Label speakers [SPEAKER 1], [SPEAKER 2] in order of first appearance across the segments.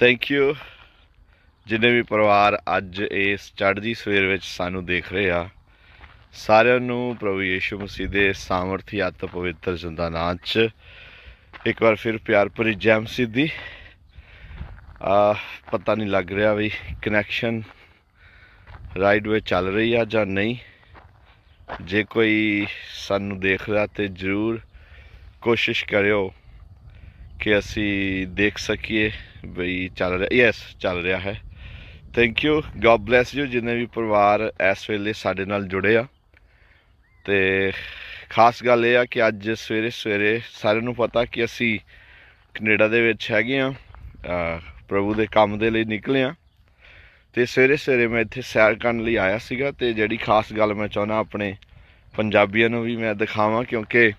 [SPEAKER 1] Thank you ਜਿੰਨੇ ਵੀ ਪਰਿਵਾਰ ਅੱਜ ਇਸ ਚੜ੍ਹਦੀ ਸਵੇਰ ਵਿੱਚ ਸਾਨੂੰ ਦੇਖ ਰਹੇ ਆ, ਸਾਰਿਆਂ ਨੂੰ ਪ੍ਰਭੂ ਯੀਸ਼ੂ ਮਸੀਹ ਦੇ ਸਾਮਰਥੀ ਅਤ ਪਵਿੱਤਰ ਜਿੰਦਾ ਨਾਂ 'ਚ ਇੱਕ ਵਾਰ ਫਿਰ ਪਿਆਰ ਭਰੀ ਜੈ ਮਸੀਹ ਦੀ। ਆ, ਪਤਾ ਨਹੀਂ ਲੱਗ ਰਿਹਾ ਵੀ ਕਨੈਕਸ਼ਨ ਰਾਈਟ ਵੇ ਚੱਲ ਰਹੀ ਆ ਜਾਂ ਨਹੀਂ। ਜੇ ਕੋਈ ਸਾਨੂੰ ਦੇਖ ਰਿਹਾ ਤੇ ਜਰੂਰ ਕੋਸ਼ਿਸ਼ ਕਰਿਓ ਕਿ ਅਸੀਂ ਦੇਖ ਸਕੀਏ। ਬਈ ਚੱਲ ਰਿਹਾ ਯੈਸ ਚੱਲ ਰਿਹਾ ਹੈ। Thank you God bless you ਜਿੰਨੇ ਵੀ ਪਰਿਵਾਰ ਇਸ ਵੇਲੇ ਸਾਡੇ ਨਾਲ ਜੁੜੇ ਆ। ਤੇ ਖਾਸ ਗੱਲ ਇਹ ਆ ਕਿ ਅੱਜ ਸਵੇਰੇ ਸਵੇਰੇ ਸਾਰਿਆਂ ਨੂੰ ਪਤਾ ਕਿ ਅਸੀਂ ਕੈਨੇਡਾ ਦੇ ਵਿੱਚ ਹੈਗੇ ਆ ਪ੍ਰਭੂ ਦੇ ਕੰਮ ਦੇ ਲਈ ਨਿਕਲੇ ਆ। ਤੇ ਸਵੇਰੇ ਸਵੇਰੇ ਮੈਂ ਇੱਥੇ ਸੈਰ ਕਰਨ ਲਈ ਆਇਆ ਸੀਗਾ ਤੇ ਜਿਹੜੀ ਖਾਸ ਗੱਲ ਮੈਂ ਚਾਹੁੰਦਾ ਆਪਣੇ ਪੰਜਾਬੀਆਂ ਨੂੰ ਵੀ ਮੈਂ ਦਿਖਾਵਾਂ, ਕਿਉਂਕਿ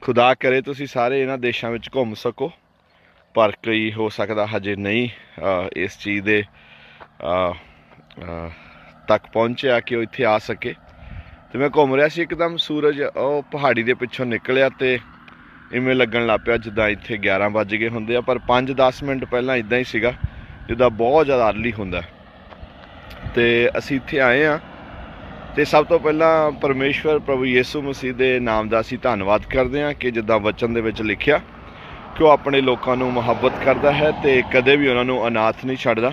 [SPEAKER 1] ਖੁਦਾ ਕਰੇ ਤੁਸੀਂ ਸਾਰੇ ਇਹਨਾਂ ਦੇਸ਼ਾਂ ਵਿੱਚ ਘੁੰਮ ਸਕੋ। ਪਰ ਕੋਈ ਹੋ ਸਕਦਾ ਹਜੇ ਨਹੀਂ ਇਸ ਚੀਜ਼ ਦੇ ਤੱਕ ਪਹੁੰਚਿਆ ਕਿ ਉਹ ਇੱਥੇ ਆ ਸਕੇ। ਤੇ ਮੈਂ ਘੁੰਮ ਰਿਹਾ ਸੀ ਇੱਕਦਮ ਸੂਰਜ, ਉਹ ਪਹਾੜੀ ਦੇ ਪਿੱਛੋਂ ਨਿਕਲਿਆ ਤੇ ਇਵੇਂ ਲੱਗਣ ਲੱਗ ਪਿਆ ਜਿੱਦਾਂ ਇੱਥੇ 11 ਵੱਜ ਗਏ ਹੁੰਦੇ ਆ, ਪਰ 5-10 ਮਿੰਟ ਪਹਿਲਾਂ ਇਦਾਂ ਹੀ ਸੀਗਾ, ਜਿੱਦਾਂ ਬਹੁਤ ਜ਼ਿਆਦਾ ਅਰਲੀ ਹੁੰਦਾ। ਤੇ ਅਸੀਂ ਇੱਥੇ ਆਏ ਆ ਤੇ ਸਭ ਤੋਂ ਪਹਿਲਾਂ ਪਰਮੇਸ਼ਵਰ ਪ੍ਰਭੂ ਯੀਸੂ ਮਸੀਹ ਦੇ ਨਾਮ ਦਾ ਅਸੀਂ ਧੰਨਵਾਦ ਕਰਦੇ ਹਾਂ ਕਿ ਜਿੱਦਾਂ ਵਚਨ ਦੇ ਵਿੱਚ ਲਿਖਿਆ ਕਿ ਉਹ ਆਪਣੇ ਲੋਕਾਂ ਨੂੰ ਮੁਹੱਬਤ ਕਰਦਾ ਹੈ ਤੇ ਕਦੇ ਵੀ ਉਹਨਾਂ ਨੂੰ ਅਨਾਥ ਨਹੀਂ ਛੱਡਦਾ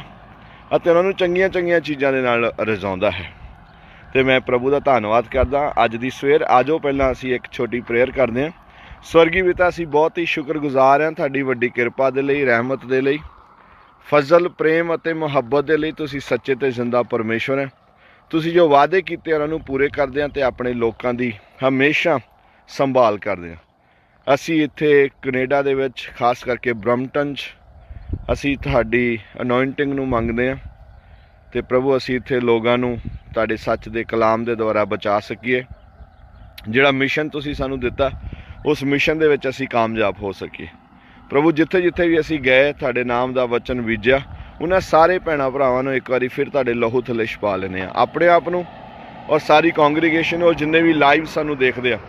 [SPEAKER 1] ਅਤੇ ਉਹਨਾਂ ਨੂੰ ਚੰਗੀਆਂ ਚੰਗੀਆਂ ਚੀਜ਼ਾਂ ਦੇ ਨਾਲ ਰਜ਼ਾਉਂਦਾ ਹੈ। ਤੇ ਮੈਂ ਪ੍ਰਭੂ ਦਾ ਧੰਨਵਾਦ ਕਰਦਾ। ਅੱਜ ਦੀ ਸਵੇਰ, ਆਜੋ ਪਹਿਲਾਂ ਅਸੀਂ ਇੱਕ ਛੋਟੀ ਪ੍ਰੇਅਰ ਕਰਦੇ ਹਾਂ। ਸਵਰਗੀ ਪਿਤਾ, ਅਸੀਂ ਬਹੁਤ ਹੀ ਸ਼ੁਕਰਗੁਜ਼ਾਰ ਹਾਂ ਤੁਹਾਡੀ ਵੱਡੀ ਕਿਰਪਾ ਦੇ ਲਈ, ਰਹਿਮਤ ਦੇ ਲਈ। ਫਜ਼ਲ, ਪ੍ਰੇਮ ਅਤੇ ਮੁਹੱਬਤ ਦੇ ਲਈ ਤੁਸੀਂ ਸੱਚੇ ਤੇ ਜ਼ਿੰਦਾ ਪਰਮੇਸ਼ਵਰ ਹੈ। ਤੁਸੀਂ ਜੋ ਵਾਅਦੇ ਕੀਤੇ, ਉਹਨਾਂ ਨੂੰ ਪੂਰੇ ਕਰਦੇ ਆ ਤੇ ਆਪਣੇ ਲੋਕਾਂ ਦੀ ਹਮੇਸ਼ਾ ਸੰਭਾਲ ਕਰਦੇ ਆ ਅਸੀਂ ਇੱਥੇ ਕੈਨੇਡਾ ਦੇ ਵਿੱਚ, ਖਾਸ ਕਰਕੇ ਬ੍ਰਮਟਨ 'ਚ, ਅਸੀਂ ਤੁਹਾਡੀ ਅਨੋਇੰਟਿੰਗ ਨੂੰ ਮੰਗਦੇ ਹਾਂ ਤੇ ਪ੍ਰਭੂ ਅਸੀਂ ਇੱਥੇ ਲੋਕਾਂ ਨੂੰ ਤੁਹਾਡੇ ਸੱਚ ਦੇ ਕਲਾਮ ਦੇ ਦੁਆਰਾ ਬਚਾ ਸਕੀਏ। ਜਿਹੜਾ ਮਿਸ਼ਨ ਤੁਸੀਂ ਸਾਨੂੰ ਦਿੱਤਾ, ਉਸ ਮਿਸ਼ਨ ਦੇ ਵਿੱਚ ਅਸੀਂ ਕਾਮਯਾਬ ਹੋ ਸਕੀਏ। ਪ੍ਰਭੂ ਜਿੱਥੇ ਜਿੱਥੇ ਵੀ ਅਸੀਂ ਗਏ, ਤੁਹਾਡੇ ਨਾਮ ਦਾ ਵਚਨ ਬੀਜਿਆ, ਉਹਨਾਂ ਸਾਰੇ ਭੈਣਾ ਭਰਾਵਾਂ ਨੂੰ ਇੱਕ ਵਾਰੀ ਫਿਰ ਤੁਹਾਡੇ ਲਹੂ ਥੱਲੇ ਛਪਾ ਲੈਨੇ ਆ ਆਪਣੇ ਆਪ ਨੂੰ ਔਰ ਸਾਰੀ ਕੰਗਰੀਗੇਸ਼ਨ ਔਰ ਜਿੰਨੇ ਵੀ ਲਾਈਵ ਸਾਨੂੰ ਦੇਖਦੇ ਆ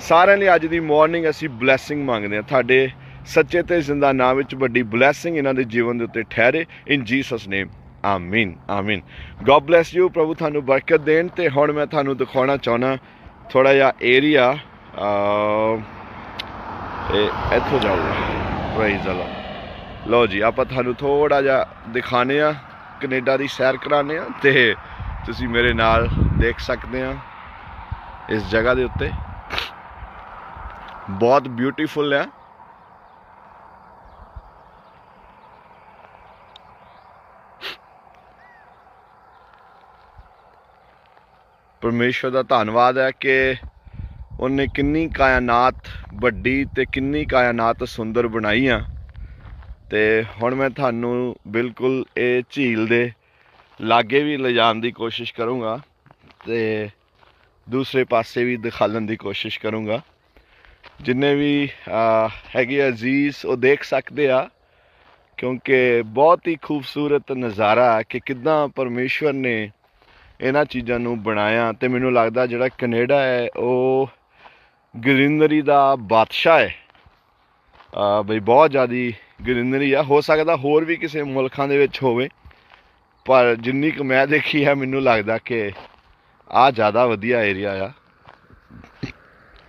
[SPEAKER 1] ਸਾਰਿਆਂ ਲਈ ਅੱਜ ਦੀ ਮਾਰਨਿੰਗ ਅਸੀਂ ਬਲੇਸਿੰਗ ਮੰਗਦੇ ਹਾਂ। ਤੁਹਾਡੇ ਸੱਚੇ ਤੇ ਜ਼ਿੰਦਾ ਨਾਮ ਵਿੱਚ ਵੱਡੀ ਬਲੇਸਿੰਗ ਇਹਨਾਂ ਦੇ ਜੀਵਨ ਦੇ ਉੱਤੇ ਠਹਿਰੇ। ਇਨ ਜੀਸਸ ਨੇਮ ਆਮੀਨ ਆਮੀਨ ਗੋਡ ਬlesਸ ਯੂ ਪ੍ਰਭੂ ਤੁਹਾਨੂੰ ਬਰਕਤ ਦੇਣ ਤੇ ਹੁਣ ਮੈਂ ਤੁਹਾਨੂੰ ਦਿਖਾਉਣਾ ਚਾਹਣਾ ਥੋੜਾ ਜਿਹਾ ਏਰੀਆ ਇਹ ਇੱਥੋਂ ਜਾਊਗਾ। ਪ੍ਰਾਈਜ਼ ਅਲਾ ਲਓ ਜੀ, ਆਪਾਂ ਤੁਹਾਨੂੰ ਥੋੜਾ ਜਿਹਾ ਦਿਖਾਣੇ ਆ ਕੈਨੇਡਾ ਦੀ ਸੈਰ ਕਰਾਣੇ ਆ ਤੇ ਤੁਸੀਂ ਮੇਰੇ ਨਾਲ ਦੇਖ ਸਕਦੇ ਆ ਇਸ ਜਗ੍ਹਾ ਦੇ ਉੱਤੇ। ਬਹੁਤ ਬਿਊਟੀਫੁਲ ਹੈ। ਪਰਮੇਸ਼ਵਰ ਦਾ ਧੰਨਵਾਦ ਹੈ ਕਿ ਉਹਨੇ ਕਿੰਨੀ ਕਾਇਨਾਤ ਵੱਡੀ ਤੇ ਕਿੰਨੀ ਕਾਇਨਾਤ ਸੁੰਦਰ ਬਣਾਈ ਆ। ਤੇ ਹੁਣ ਮੈਂ ਤੁਹਾਨੂੰ ਬਿਲਕੁਲ ਇਹ ਝੀਲ ਦੇ ਲਾਗੇ ਵੀ ਲਿਜਾਣ ਦੀ ਕੋਸ਼ਿਸ਼ ਕਰੂੰਗਾ ਤੇ ਦੂਸਰੇ ਪਾਸੇ ਵੀ ਦਿਖਾਲਣ ਦੀ ਕੋਸ਼ਿਸ਼ ਕਰੂੰਗਾ। ਜਿੰਨੇ ਵੀ ਹੈਗੇ ਅਜ਼ੀਜ਼, ਉਹ ਦੇਖ ਸਕਦੇ ਆ, ਕਿਉਂਕਿ ਬਹੁਤ ਹੀ ਖੂਬਸੂਰਤ ਨਜ਼ਾਰਾ ਕਿ ਕਿਦਾਂ ਪਰਮੇਸ਼ਵਰ ਨੇ ਇਹਨਾਂ ਚੀਜ਼ਾਂ ਨੂੰ ਬਣਾਇਆ ਤੇ ਮੈਨੂੰ ਲੱਗਦਾ ਜਿਹੜਾ ਕੈਨੇਡਾ ਹੈ, ਉਹ ਗ੍ਰੀਨਰੀ ਦਾ ਬਾਦਸ਼ਾਹ ਹੈ। ਆ, ਬਈ ਬਹੁਤ ਜ਼ਿਆਦੀ ਗ੍ਰੀਨਰੀ ਆ। ਹੋ ਸਕਦਾ ਹੋਰ ਵੀ ਕਿਸੇ ਮੁਲਕਾਂ ਦੇ ਵਿੱਚ ਹੋਵੇ, ਪਰ ਜਿੰਨੀ ਕੁ ਮੈਂ ਦੇਖੀ ਹੈ ਮੈਨੂੰ ਲੱਗਦਾ ਕਿ ਆ ਜ਼ਿਆਦਾ ਵਧੀਆ ਏਰੀਆ ਆ।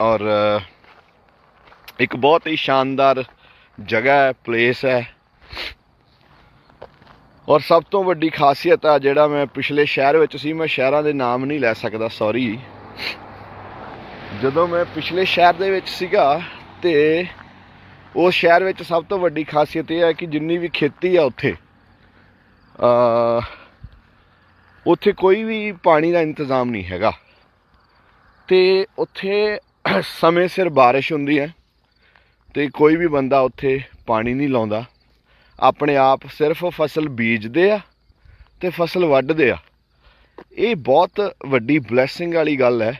[SPEAKER 1] ਔਰ ਇੱਕ ਬਹੁਤ ਹੀ ਸ਼ਾਨਦਾਰ ਜਗ੍ਹਾ ਹੈ ਪਲੇਸ ਹੈ। ਔਰ ਸਭ ਤੋਂ ਵੱਡੀ ਖਾਸੀਅਤ ਆ ਜਿਹੜਾ ਮੈਂ ਪਿਛਲੇ ਸ਼ਹਿਰ ਵਿੱਚ ਸੀ, ਮੈਂ ਸ਼ਹਿਰਾਂ ਦੇ ਨਾਮ ਨਹੀਂ ਲੈ ਸਕਦਾ ਸੌਰੀ ਜਦੋਂ ਮੈਂ ਪਿਛਲੇ ਸ਼ਹਿਰ ਦੇ ਵਿੱਚ ਸੀਗਾ ਤੇ ਉਸ ਸ਼ਹਿਰ ਵਿੱਚ ਸਭ ਤੋਂ ਵੱਡੀ ਖਾਸੀਅਤ ਇਹ ਹੈ ਕਿ ਜਿੰਨੀ ਵੀ ਖੇਤੀ ਆ ਉੱਥੇ ਅ ਉੱਥੇ ਕੋਈ ਵੀ ਪਾਣੀ ਦਾ ਇੰਤਜ਼ਾਮ ਨਹੀਂ ਹੈਗਾ। ਤੇ ਉੱਥੇ ਸਮੇਂ ਸਿਰ ਬਾਰਿਸ਼ ਹੁੰਦੀ ਹੈ। ਤੇ ਕੋਈ ਵੀ ਬੰਦਾ ਉੱਥੇ ਪਾਣੀ ਨਹੀਂ ਲਾਉਂਦਾ। ਆਪਣੇ ਆਪ ਸਿਰਫ ਫਸਲ ਬੀਜਦੇ ਆ ਤੇ ਫਸਲ ਵੱਢਦੇ ਆ। ਇਹ ਬਹੁਤ ਵੱਡੀ ਬਲੇਸਿੰਗ ਵਾਲੀ ਗੱਲ ਹੈ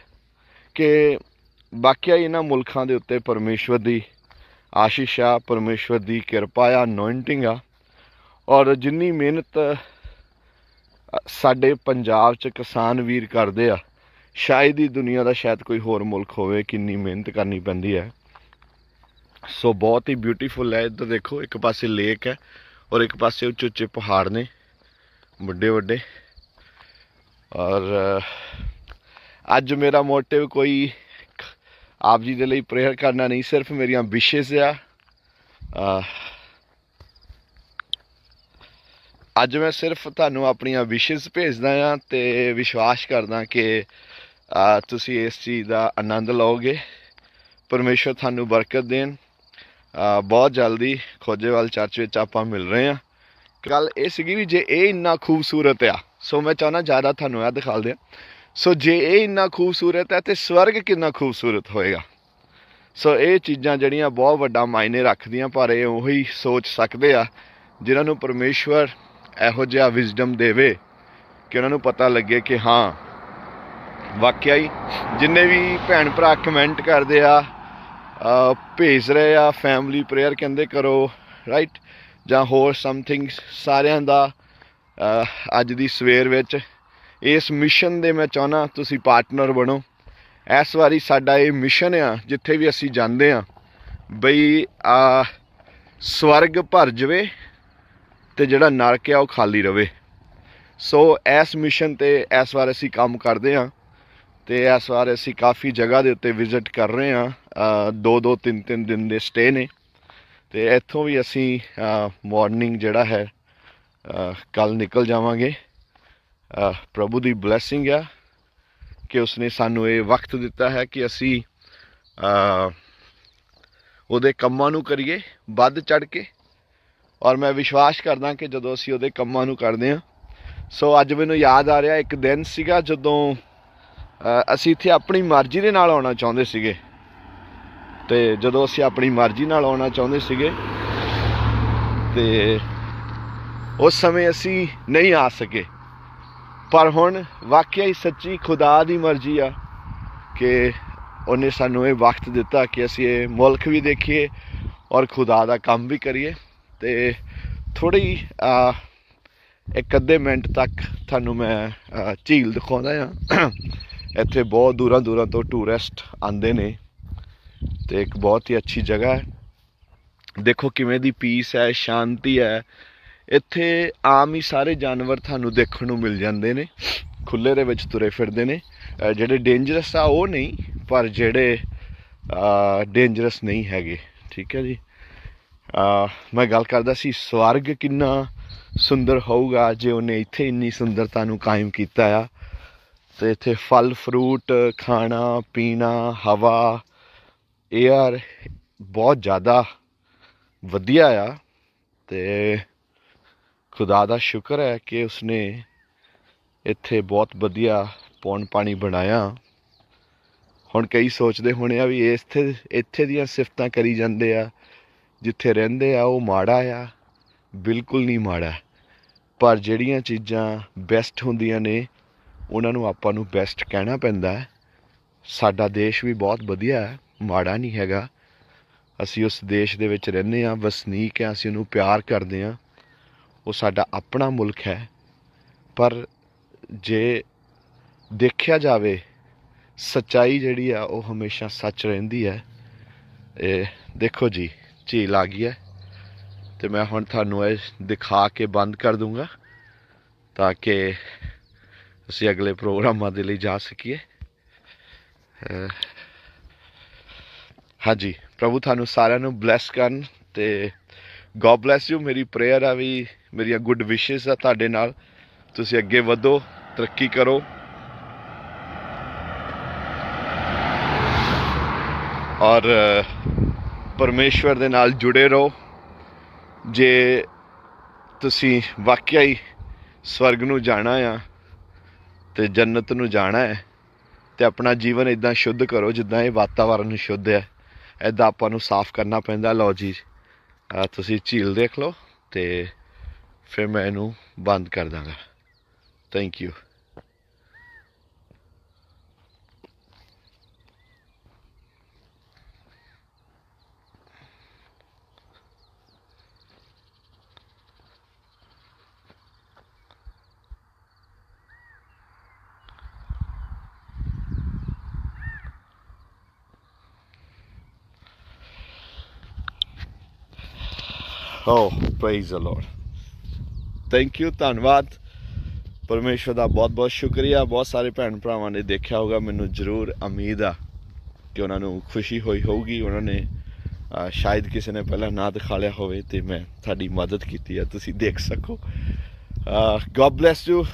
[SPEAKER 1] ਕਿ ਬਾਕਿਆ ਇਹਨਾਂ ਮੁਲਕਾਂ ਦੇ ਉੱਤੇ ਪਰਮੇਸ਼ਵਰ ਦੀ ਆਸ਼ੀਸ਼ ਆ, ਪਰਮੇਸ਼ਵਰ ਦੀ ਕਿਰਪਾ ਆ ਅਨੋਇੰਟਿੰਗ ਆ। ਔਰ ਜਿੰਨੀ ਮਿਹਨਤ ਸਾਡੇ ਪੰਜਾਬ 'ਚ ਕਿਸਾਨ ਵੀਰ ਕਰਦੇ ਆ, ਸ਼ਾਇਦ ਹੀ ਦੁਨੀਆ ਦਾ ਸ਼ਾਇਦ ਕੋਈ ਹੋਰ ਮੁਲਕ ਹੋਵੇ ਕਿੰਨੀ ਮਿਹਨਤ ਕਰਨੀ ਪੈਂਦੀ ਹੈ। ਸੋ ਬਹੁਤ ਹੀ ਬਿਊਟੀਫੁਲ ਹੈ। ਇੱਧਰ ਦੇਖੋ, ਇੱਕ ਪਾਸੇ ਲੇਕ ਹੈ ਔਰ ਇੱਕ ਪਾਸੇ ਉੱਚੇ ਉੱਚੇ ਪਹਾੜ ਨੇ, ਵੱਡੇ ਵੱਡੇ। ਔਰ ਅੱਜ ਮੇਰਾ ਮੋਟਿਵ ਕੋਈ ਆਪ ਜੀ ਦੇ ਲਈ ਪ੍ਰੇਅਰ ਕਰਨਾ ਨਹੀਂ, ਸਿਰਫ ਮੇਰੀਆਂ ਵਿਸ਼ੇਸ ਆ। ਅੱਜ ਮੈਂ ਸਿਰਫ ਤੁਹਾਨੂੰ ਆਪਣੀਆਂ ਵਿਸ਼ੇਸ ਭੇਜਦਾ ਆ ਤੇ ਵਿਸ਼ਵਾਸ ਕਰਦਾ ਕਿ ਤੁਸੀਂ ਇਸ ਚੀਜ਼ ਦਾ ਆਨੰਦ ਲਓਗੇ। ਪਰਮੇਸ਼ਰ ਤੁਹਾਨੂੰ ਬਰਕਤ ਦੇਣ। ਬਹੁਤ ਜਲਦੀ ਖੋਜੇਵਾਲ ਚਰਚ ਵਿੱਚ ਆਪਾਂ ਮਿਲ ਰਹੇ ਹਾਂ। ਗੱਲ ਇਹ ਸੀਗੀ ਵੀ ਜੇ ਇਹ ਇੰਨਾ ਖੂਬਸੂਰਤ ਆ, ਸੋ ਮੈਂ ਚਾਹਨਾ ਜ਼ਿਆਦਾ ਤੁਹਾਨੂੰ ਇਹ ਦਿਖਾ ਦਿਆਂ। ਸੋ ਜੇ ਇਹ ਇੰਨਾ ਖੂਬਸੂਰਤ ਹੈ ਤੇ ਸਵਰਗ ਕਿੰਨਾ ਖੂਬਸੂਰਤ ਹੋਏਗਾ। ਸੋ ਇਹ ਚੀਜ਼ਾਂ ਜਿਹੜੀਆਂ ਬਹੁਤ ਵੱਡਾ ਮਾਇਨੇ ਰੱਖਦੀਆਂ, ਪਰ ਇਹ ਉਹੀ ਸੋਚ ਸਕਦੇ ਆ, ਜਿਨ੍ਹਾਂ ਨੂੰ ਪਰਮੇਸ਼ਵਰ ਇਹੋ ਜਿਹਾ ਵਿਜ਼ਡਮ ਦੇਵੇ ਕਿ ਉਹਨਾਂ ਨੂੰ ਪਤਾ ਲੱਗੇ ਕਿ ਹਾਂ, ਵਾਕਿਆ ਹੀ ਜਿੰਨੇ ਵੀ ਭੈਣ ਭਰਾ ਕਮੈਂਟ ਕਰਦੇ ਆ ਭੇਜ ਰਹੇ ਆ ਫੈਮਿਲੀ ਪ੍ਰੇਅਰ ਕਹਿੰਦੇ ਕਰੋ ਰਾਈਟ ਜਾਂ ਹੋਰ ਸਮਥਿੰਗ ਸਾਰਿਆਂ ਦਾ ਅੱਜ ਦੀ ਸਵੇਰ ਵਿੱਚ। ਇਸ ਮਿਸ਼ਨ ਦੇ ਮੈਂ ਚਾਹਨਾ ਤੁਸੀਂ ਪਾਰਟਨਰ ਬਣੋ। ਇਸ ਵਾਰੀ ਸਾਡਾ ਇਹ ਮਿਸ਼ਨ ਆ, ਜਿੱਥੇ ਵੀ ਅਸੀਂ ਜਾਂਦੇ ਆ, ਬਈ, ਆ, ਸਵਰਗ ਭਰ ਜਵੇ ਤੇ ਜਿਹੜਾ ਨਰਕ ਆ ਉਹ ਖਾਲੀ ਰਵੇ। ਸੋ ਇਸ ਮਿਸ਼ਨ ਤੇ ਇਸ ਵਾਰ ਅਸੀਂ ਕੰਮ ਕਰਦੇ ਆ। ਤੇ ਇਸ ਵਾਰ ਅਸੀਂ ਕਾਫੀ ਜਗ੍ਹਾ ਦੇ ਉੱਤੇ ਵਿਜ਼ਿਟ ਕਰ ਰਹੇ ਹਾਂ। ਦੋ ਦੋ, ਤਿੰਨ ਤਿੰਨ ਦਿਨ ਦੇ ਸਟੇ ਨੇ। ਤੇ ਇੱਥੋਂ ਵੀ ਅਸੀਂ ਮਾਰਨਿੰਗ ਜਿਹੜਾ ਹੈ ਕੱਲ ਨਿਕਲ ਜਾਵਾਂਗੇ। ਪ੍ਰਭੂ ਦੀ ਬਲੇਸਿੰਗ ਆ ਕਿ ਉਸਨੇ ਸਾਨੂੰ ਇਹ ਵਕਤ ਦਿੱਤਾ ਹੈ ਕਿ ਅਸੀਂ ਉਹਦੇ ਕੰਮਾਂ ਨੂੰ ਕਰੀਏ, ਵੱਧ ਚੜ ਕੇ। ਔਰ ਮੈਂ ਵਿਸ਼ਵਾਸ ਕਰਦਾ ਕਿ ਜਦੋਂ ਅਸੀਂ ਉਹਦੇ ਕੰਮਾਂ ਨੂੰ ਕਰਦੇ ਹਾਂ, ਸੋ ਅੱਜ ਮੈਨੂੰ ਯਾਦ ਆ ਰਿਹਾ, ਇੱਕ ਦਿਨ ਸੀਗਾ ਜਦੋਂ ਅਸੀਂ ਇੱਥੇ ਆਪਣੀ ਮਰਜ਼ੀ ਦੇ ਨਾਲ ਆਉਣਾ ਚਾਹੁੰਦੇ ਸੀਗੇ। ਤੇ ਜਦੋਂ ਅਸੀਂ ਆਪਣੀ ਮਰਜ਼ੀ ਨਾਲ ਆਉਣਾ ਚਾਹੁੰਦੇ ਸੀਗੇ, ਤੇ ਉਸ ਸਮੇਂ ਅਸੀਂ ਨਹੀਂ ਆ ਸਕੇ। ਪਰ ਹੁਣ ਵਾਕਿਆ ਹੀ ਸੱਚੀ ਖੁਦਾ ਦੀ ਮਰਜ਼ੀ ਆ ਕਿ ਉਹਨੇ ਸਾਨੂੰ ਇਹ ਵਕਤ ਦਿੱਤਾ ਕਿ ਅਸੀਂ ਇਹ ਮੁਲਕ ਵੀ ਦੇਖੀਏ ਔਰ ਖੁਦਾ ਦਾ ਕੰਮ ਵੀ ਕਰੀਏ। ਤੇ ਥੋੜੀ ਇੱਕ ਅੱਧੇ ਮਿੰਟ ਤੱਕ ਤੁਹਾਨੂੰ ਮੈਂ ਝੀਲ ਦਿਖਾਉਂਦਾ ਆ ਇੱਥੇ ਬਹੁਤ ਦੂਰਾਂ ਦੂਰਾਂ ਤੋਂ ਟੂਰਿਸਟ ਆਉਂਦੇ ਨੇ ਤੇ ਇੱਕ ਬਹੁਤ ਹੀ ਅੱਛੀ ਜਗ੍ਹਾ ਹੈ। ਦੇਖੋ ਕਿਵੇਂ ਦੀ ਪੀਸ ਹੈ, ਸ਼ਾਂਤੀ ਹੈ। ਇੱਥੇ ਆਮ ਹੀ ਸਾਰੇ ਜਾਨਵਰ ਤੁਹਾਨੂੰ ਦੇਖਣ ਨੂੰ ਮਿਲ ਜਾਂਦੇ ਨੇ ਖੁੱਲੇ ਦੇ ਵਿੱਚ ਤੁਰੇ ਫਿਰਦੇ ਨੇ। ਜਿਹੜੇ ਡੇਂਜਰਸ ਆ ਉਹ ਨਹੀਂ, ਪਰ ਜਿਹੜੇ ਡੇਂਜਰਸ ਨਹੀਂ ਹੈਗੇ, ਠੀਕ ਹੈ ਜੀ। ਮੈਂ ਗੱਲ ਕਰਦਾ ਸੀ, ਸਵਰਗ ਕਿੰਨਾ ਸੁੰਦਰ ਹੋਊਗਾ ਜੇ ਉਹਨੇ ਇੱਥੇ ਇੰਨੀ ਸੁੰਦਰਤਾ ਨੂੰ ਕਾਇਮ ਕੀਤਾ ਆ। ਤੇ ਇੱਥੇ ਫਲ ਫਰੂਟ ਖਾਣਾ, ਪੀਣਾ, ਹਵਾ ਏਅਰ ਬਹੁਤ ਜ਼ਿਆਦਾ ਵਧੀਆ ਆ ਤੇ ਖੁਦਾ ਦਾ ਸ਼ੁਕਰ ਹੈ ਕਿ ਉਸਨੇ ਇੱਥੇ ਬਹੁਤ ਵਧੀਆ ਪੌਣ ਪਾਣੀ ਬਣਾਇਆ। ਹੁਣ ਕਈ ਸੋਚਦੇ ਹੋਣੇ ਆ ਵੀ ਇੱਥੇ ਇੱਥੇ ਦੀਆਂ ਸਿਫਤਾਂ ਕਰੀ ਜਾਂਦੇ ਆ, ਜਿੱਥੇ ਰਹਿੰਦੇ ਆ ਉਹ ਮਾੜਾ ਆ, ਬਿਲਕੁਲ ਨਹੀਂ ਮਾੜਾ। ਪਰ ਜਿਹੜੀਆਂ ਚੀਜ਼ਾਂ ਬੈਸਟ ਹੁੰਦੀਆਂ ਨੇ ਉਹਨਾਂ ਨੂੰ ਆਪਾਂ ਨੂੰ ਬੈਸਟ ਕਹਿਣਾ ਪੈਂਦਾ ਹੈ। ਸਾਡਾ ਦੇਸ਼ ਵੀ ਬਹੁਤ ਵਧੀਆ ਹੈ, ਮਾੜਾ ਨਹੀਂ ਹੈਗਾ। ਅਸੀਂ ਉਸ ਦੇਸ਼ ਦੇ ਵਿੱਚ ਰਹਿੰਦੇ ਆ ਵਸਨੀਕ ਆ ਅਸੀਂ ਉਹਨੂੰ ਪਿਆਰ ਕਰਦੇ ਆ ਉਹ ਸਾਡਾ ਆਪਣਾ ਮੁਲਕ ਹੈ। ਪਰ ਜੇ ਦੇਖਿਆ ਜਾਵੇ, ਸੱਚਾਈ ਜਿਹੜੀ ਆ ਉਹ ਹਮੇਸ਼ਾ ਸੱਚ ਰਹਿੰਦੀ ਹੈ। ਇਹ ਦੇਖੋ ਜੀ, ਝੀਲ ਆ ਗਈ ਹੈ। ਤੇ ਮੈਂ ਹੁਣ ਤੁਹਾਨੂੰ ਇਹ ਦਿਖਾ ਕੇ ਬੰਦ ਕਰ ਦੂੰਗਾ, ਤਾਂ ਕਿ ਅਸੀਂ ਅਗਲੇ ਪ੍ਰੋਗਰਾਮਾਂ ਦੇ ਲਈ ਜਾ ਸਕੀਏ। ਹਾਂਜੀ, ਪ੍ਰਭੂ ਤੁਹਾਨੂੰ ਸਾਰਿਆਂ ਨੂੰ ਬਲੈਸ ਕਰਨ ਤੇ ਗੋਡ ਬlesਸ ਯੂ ਮੇਰੀ ਪ੍ਰੇਅਰ ਆ ਵੀ, ਮੇਰੀਆਂ ਗੁੱਡ ਵਿਸ਼ੇਸ ਆ ਤੁਹਾਡੇ ਨਾਲ। ਤੁਸੀਂ ਅੱਗੇ ਵਧੋ, ਤਰੱਕੀ ਕਰੋ। ਔਰ, ਪਰਮੇਸ਼ਵਰ ਦੇ ਨਾਲ ਜੁੜੇ ਰਹੋ। ਜੇ ਤੁਸੀਂ ਵਾਕਿਆ ਹੀ ਸਵਰਗ ਨੂੰ ਜਾਣਾ ਆ ਤੇ ਜੰਨਤ ਨੂੰ ਜਾਣਾ ਹੈ ਤੇ ਆਪਣਾ ਜੀਵਨ ਇਦਾਂ ਸ਼ੁੱਧ ਕਰੋ ਜਿੱਦਾਂ ਇਹ ਵਾਤਾਵਰਨ ਸ਼ੁੱਧ ਹੈ। ਇਦਾਂ ਆਪਾਂ ਨੂੰ ਸਾਫ਼ ਕਰਨਾ ਪੈਂਦਾ। ਲਓ ਜੀ ਤੁਸੀਂ ਝੀਲ ਦੇਖ ਲਓ ਤੇ ਫਿਰ ਮੈਂ ਇਹਨੂੰ ਬੰਦ ਕਰ ਦਾਂਗਾ। ਥੈਂਕ ਯੂ ਹੋ praise the Lord. Thank you ਧੰਨਵਾਦ। ਪਰਮੇਸ਼ਵਰ ਦਾ ਬਹੁਤ ਬਹੁਤ ਸ਼ੁਕਰੀਆ। ਬਹੁਤ ਸਾਰੇ ਭੈਣ ਭਰਾਵਾਂ ਨੇ ਦੇਖਿਆ ਹੋਗਾ ਮੈਨੂੰ ਜ਼ਰੂਰ ਉਮੀਦ ਆ ਕਿ ਉਹਨਾਂ ਨੂੰ ਖੁਸ਼ੀ ਹੋਈ ਹੋਊਗੀ। ਉਹਨਾਂ ਨੇ ਸ਼ਾਇਦ ਕਿਸੇ ਨੇ ਪਹਿਲਾਂ ਨਾ ਦਿਖਾ ਲਿਆ ਹੋਵੇ ਤੇ ਮੈਂ ਤੁਹਾਡੀ ਮਦਦ ਕੀਤੀ ਆ, ਤੁਸੀਂ ਦੇਖ ਸਕੋ। God bless you